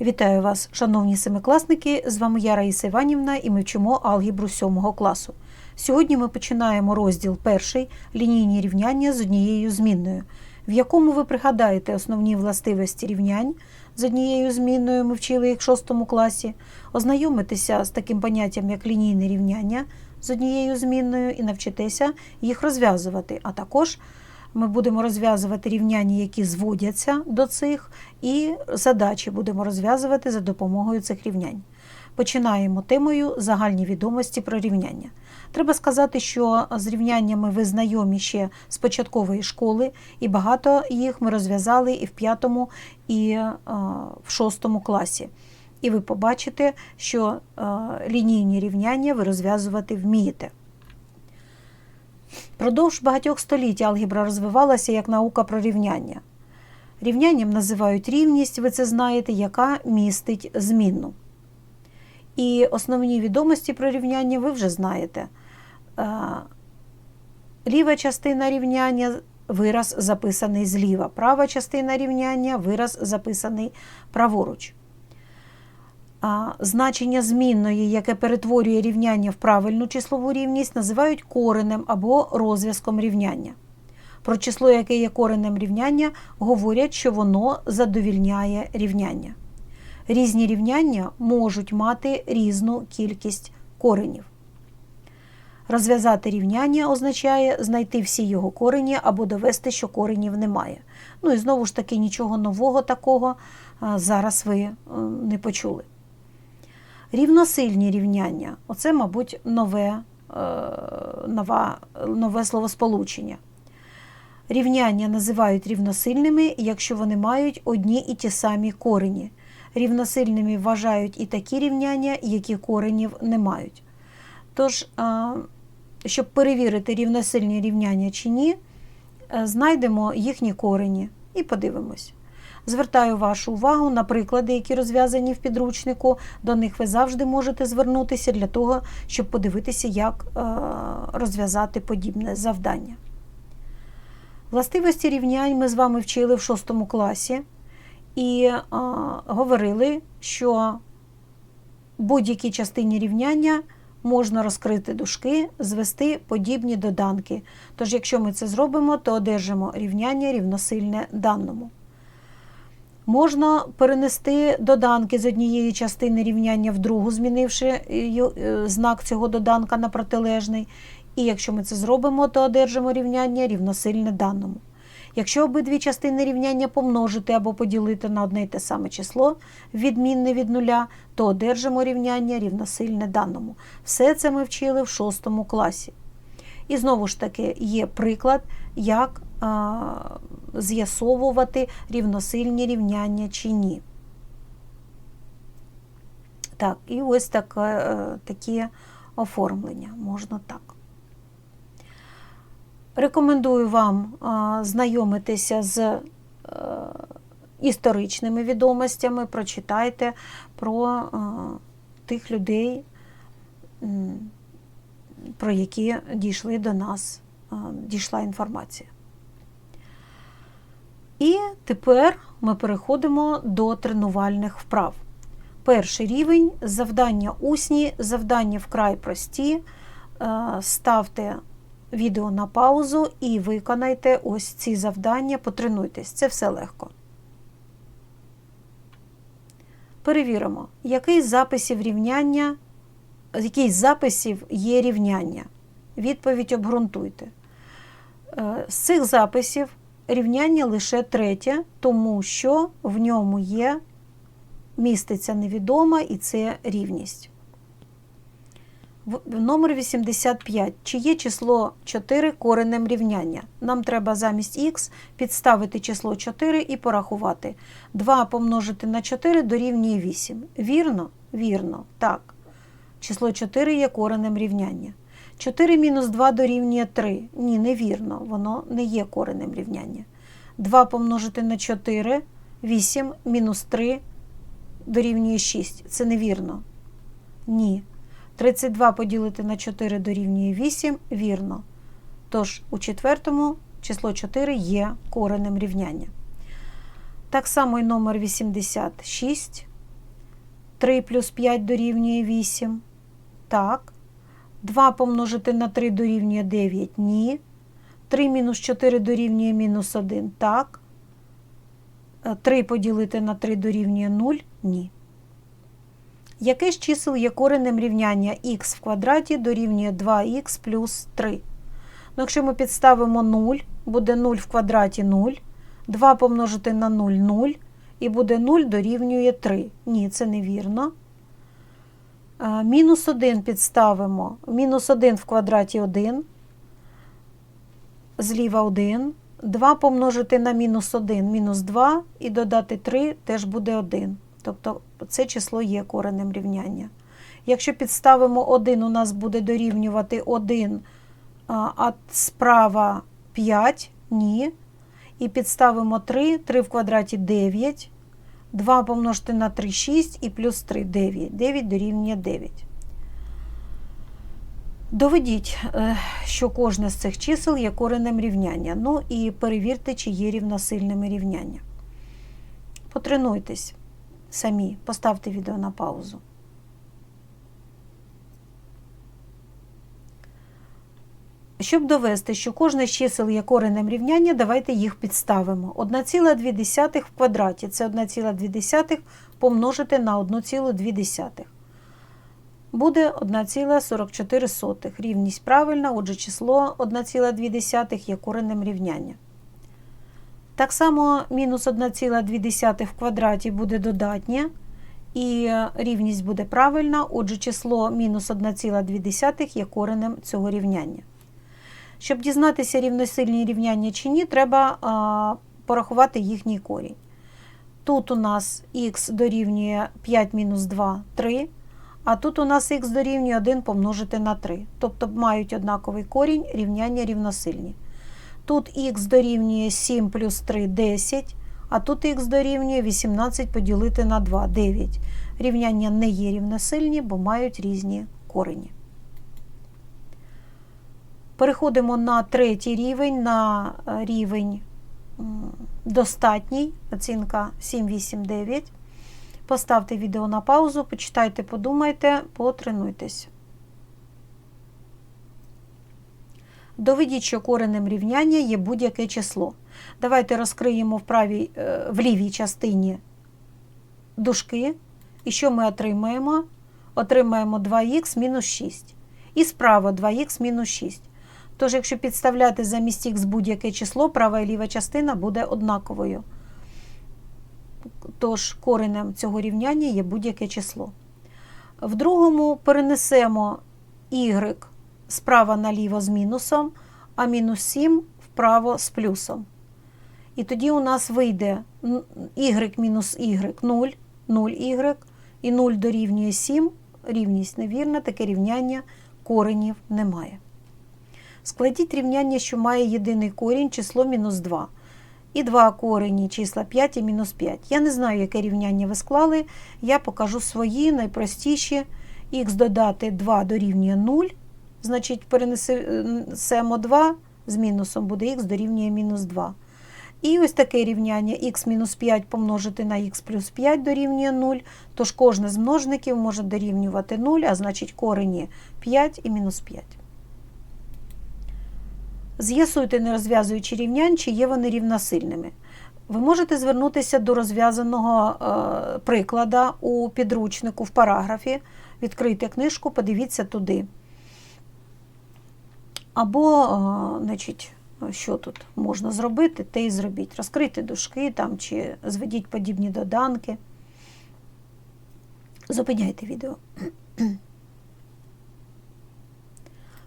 Вітаю вас, шановні семикласники! З вами я Раїса Іванівна і ми вчимо алгебру 7 класу. Сьогодні ми починаємо розділ перший лінійні рівняння з однією змінною, в якому ви пригадаєте основні властивості рівнянь з однією змінною, ми вчили їх в 6 класі, ознайомитеся з таким поняттям, як лінійне рівняння з однією змінною, і навчитеся їх розв'язувати. А також ми будемо розв'язувати рівняння, які зводяться до цих, і задачі будемо розв'язувати за допомогою цих рівнянь. Починаємо темою загальні відомості про рівняння. Треба сказати, що з рівняннями ви знайомі ще з початкової школи, і багато їх ми розв'язали і в п'ятому, і е, в шостому класі. І ви побачите, що е, лінійні рівняння ви розв'язувати вмієте. Продовж багатьох століть алгебра розвивалася як наука про рівняння. Рівнянням називають рівність, ви це знаєте, яка містить змінну. І основні відомості про рівняння ви вже знаєте. Е, Ліва частина рівняння вираз записаний зліва, права частина рівняння вираз записаний праворуч. Значення змінної, яке перетворює рівняння в правильну числову рівність, називають коренем або розв'язком рівняння. Про число, яке є коренем рівняння, говорять, що воно задовільняє рівняння. Різні рівняння можуть мати різну кількість коренів. Розв'язати рівняння означає знайти всі його корені або довести, що коренів немає. Ну і знову ж таки, нічого нового такого зараз ви не почули. Рівносильні рівняння оце, мабуть, нове, нове, нове словосполучення. Рівняння називають рівносильними, якщо вони мають одні і ті самі корені. Рівносильними вважають і такі рівняння, які коренів не мають. Тож, щоб перевірити рівносильні рівняння чи ні, знайдемо їхні корені і подивимось. Звертаю вашу увагу на приклади, які розв'язані в підручнику. До них ви завжди можете звернутися для того, щоб подивитися, як розв'язати подібне завдання. Властивості рівнянь ми з вами вчили в 6 класі і а, говорили, що будь-якій частині рівняння можна розкрити дужки, звести подібні доданки. Тож, якщо ми це зробимо, то одержимо рівняння рівносильне даному. Можна перенести доданки з однієї частини рівняння в другу, змінивши знак цього доданка на протилежний. І якщо ми це зробимо, то одержимо рівняння рівносильне даному. Якщо обидві частини рівняння помножити або поділити на одне й те саме число, відмінне від нуля, то одержимо рівняння рівносильне даному. Все це ми вчили в 6 класі. І знову ж таки є приклад, як з'ясовувати рівносильні рівняння чи ні. Так, і ось таке, таке оформлення можна так. Рекомендую вам знайомитися з а, історичними відомостями, прочитайте про а, тих людей, про які дійшли до нас, дійшла інформація. І тепер ми переходимо до тренувальних вправ. Перший рівень завдання усні, завдання вкрай прості. Ставте відео на паузу і виконайте ось ці завдання, потренуйтесь. Це все легко. Перевіримо, який з записів рівняння, який з записів є рівняння. Відповідь обґрунтуйте. З цих записів рівняння лише третє, тому що в ньому є міститься невідома і це рівність. Номер 85. Чи є число 4 коренем рівняння? Нам треба замість х підставити число 4 і порахувати. 2 помножити на 4 дорівнює 8. Вірно? Вірно. Так. Число 4 є коренем рівняння. 4 мінус 2 дорівнює 3. Ні, невірно, воно не є коренем рівняння. 2 помножити на 4, 8 мінус 3 дорівнює 6. Це невірно. Ні. 32 поділити на 4 дорівнює 8, вірно. Тож, у четвертому число 4 є коренем рівняння. Так само і номер 86. 3 плюс 5 дорівнює 8. Так. 2 помножити на 3 дорівнює 9. Ні. 3 мінус 4 дорівнює мінус 1. Так. 3 поділити на 3 дорівнює 0. Ні. Яке з чисел є коренем рівняння х в квадраті дорівнює 2х плюс 3? Ну, якщо ми підставимо 0, буде 0 в квадраті 0. 2 помножити на 0 0. І буде 0 дорівнює 3. Ні, це невірно. Мінус 1 підставимо. Мінус 1 в квадраті 1. Зліва 1. 2 помножити на мінус 1 мінус 2 і додати 3 теж буде 1. Тобто це число є коренем рівняння. Якщо підставимо 1, у нас буде дорівнювати 1, а справа 5, ні. І підставимо 3, 3 в квадраті 9, 2 помножити на 3 6 і плюс 3 9. 9 дорівнює 9. Доведіть, е, що кожне з цих чисел є коренем рівняння. Ну і перевірте, чи є рівносильними рівняння. Потренуйтесь самі, поставте відео на паузу. Щоб довести, що кожне з чисел є коренем рівняння, давайте їх підставимо. 1,2 в квадраті це 1,2 помножити на 1,2. Буде 1,44. Рівність правильна, отже, число 1,2 є коренем рівняння. Так само мінус 1,2 в квадраті буде додатнє, і рівність буде правильна, отже, число мінус 1,2 є коренем цього рівняння. Щоб дізнатися рівносильні рівняння чи ні, треба а, порахувати їхній корінь. Тут у нас х дорівнює 5 мінус 2 3, а тут у нас х дорівнює 1 помножити на 3. Тобто мають однаковий корінь рівняння рівносильні. Тут х дорівнює 7 плюс 3 10, а тут х дорівнює 18 поділити на 2 9. Рівняння не є рівносильні, бо мають різні корені. Переходимо на третій рівень, на е, рівень достатній, оцінка 7, 8, 9. Поставте відео на паузу, почитайте, подумайте, потренуйтесь. Доведіть, що коренем рівняння є будь-яке число. Давайте розкриємо в, правій, е, в лівій частині дужки. І що ми отримаємо? Отримаємо 2х мінус 6. І справа 2х мінус 6. Тож, якщо підставляти замість х будь-яке число, права і ліва частина буде однаковою. Тож коренем цього рівняння є будь-яке число. В другому перенесемо y справа наліво з мінусом, а мінус 7 вправо з плюсом. І тоді у нас вийде y мінус y 0, 0y, і 0 дорівнює 7, рівність невірна, таке рівняння коренів немає. Складіть рівняння, що має єдиний корінь, число мінус 2. І два корені числа 5 і мінус 5. Я не знаю, яке рівняння ви склали. Я покажу свої найпростіші. Х додати 2 дорівнює 0. Значить, перенесемо 2 з мінусом, буде х дорівнює мінус 2. І ось таке рівняння х мінус 5 помножити на х плюс 5 дорівнює 0. Тож кожне з множників може дорівнювати 0, а значить корені 5 і мінус 5. З'ясуйте, не розв'язуючи рівнянь, чи є вони рівносильними. Ви можете звернутися до розв'язаного е, приклада у підручнику в параграфі, відкрийте книжку, подивіться туди. Або, е, значить, що тут можна зробити, те і зробіть. Розкрийте дужки там, чи зведіть подібні доданки. Зупиняйте відео.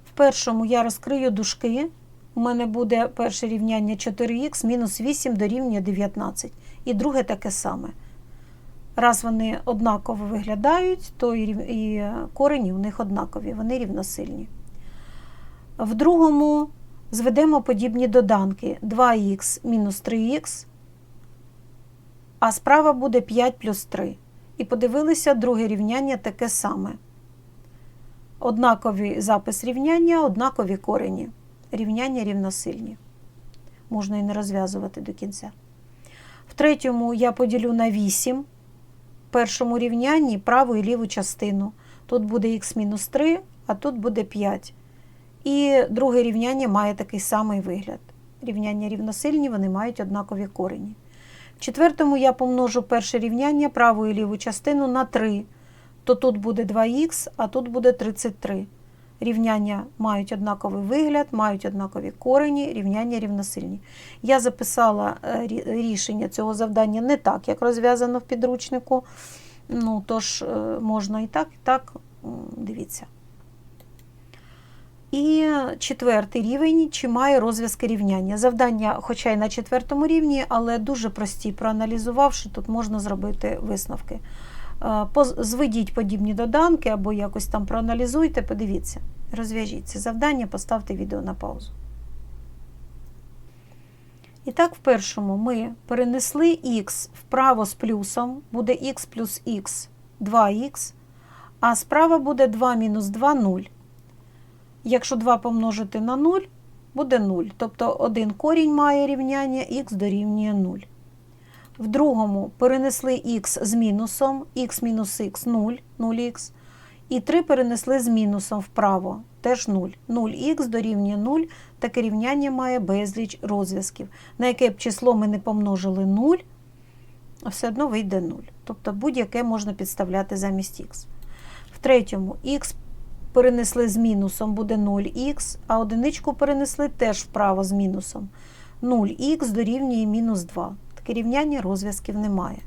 В першому я розкрию дужки у мене буде перше рівняння 4х мінус 8 дорівнює 19. І друге таке саме. Раз вони однаково виглядають, то і корені у них однакові, вони рівносильні. В другому зведемо подібні доданки 2х мінус 3х, а справа буде 5 плюс 3. І подивилися друге рівняння таке саме. Однаковий запис рівняння, однакові корені рівняння рівносильні. Можна і не розв'язувати до кінця. В третьому я поділю на 8. першому рівнянні праву і ліву частину. Тут буде х-3, а тут буде 5. І друге рівняння має такий самий вигляд. Рівняння рівносильні, вони мають однакові корені. В четвертому я помножу перше рівняння праву і ліву частину на 3. То тут буде 2х, а тут буде 33. Рівняння мають однаковий вигляд, мають однакові корені, рівняння рівносильні. Я записала е, рішення цього завдання не так, як розв'язано в підручнику. Ну, тож е, можна і так, і так. Дивіться. І четвертий рівень, чи має розв'язки рівняння. Завдання, хоча й на четвертому рівні, але дуже прості. Проаналізувавши, тут можна зробити висновки. Е, Зведіть подібні доданки або якось там проаналізуйте, подивіться, розв'яжіть це завдання, поставте відео на паузу. І так, в першому ми перенесли х вправо з плюсом, буде х плюс х 2х, а справа буде 2 мінус 2 0. Якщо 2 помножити на 0, буде 0. Тобто один корінь має рівняння х дорівнює 0. В другому перенесли х з мінусом, х мінус х 0, 0х. І 3 перенесли з мінусом вправо, теж 0. 0х дорівнює 0, таке рівняння має безліч розв'язків. На яке б число ми не помножили 0, все одно вийде 0. Тобто будь-яке можна підставляти замість х. В третьому х перенесли з мінусом, буде 0х, а одиничку перенесли теж вправо з мінусом. 0х дорівнює мінус 2. Таке рівняння розв'язків немає.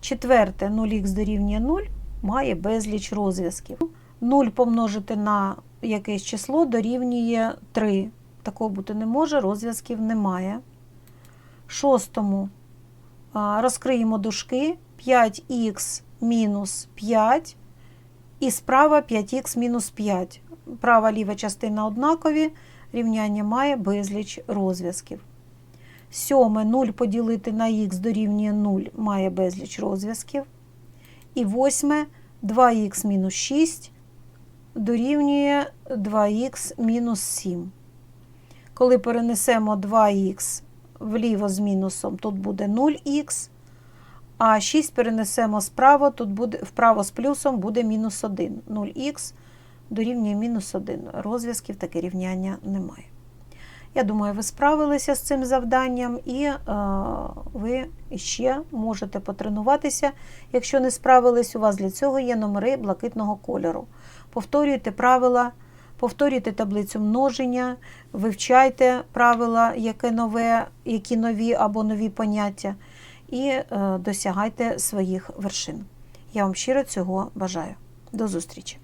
Четверте, 0х дорівнює 0, має безліч розв'язків. 0 помножити на якесь число дорівнює 3. Такого бути не може, розв'язків немає. Шостому розкриємо дужки 5х мінус 5 і справа 5х мінус 5. Права ліва частина однакові, рівняння має безліч розв'язків. Сьоме 0 поділити на х дорівнює 0 має безліч розв'язків. І восьме 2х мінус 6 дорівнює 2х мінус 7. Коли перенесемо 2х вліво з мінусом, тут буде 0х, а 6 перенесемо справа, тут буде, вправо з плюсом буде мінус 1. 0х дорівнює мінус 1. Розв'язків таке рівняння немає. Я думаю, ви справилися з цим завданням, і е, ви ще можете потренуватися. Якщо не справились, у вас для цього є номери блакитного кольору. Повторюйте правила, повторюйте таблицю множення, вивчайте правила, яке нове, які нові або нові поняття, і е, досягайте своїх вершин. Я вам щиро цього бажаю. До зустрічі!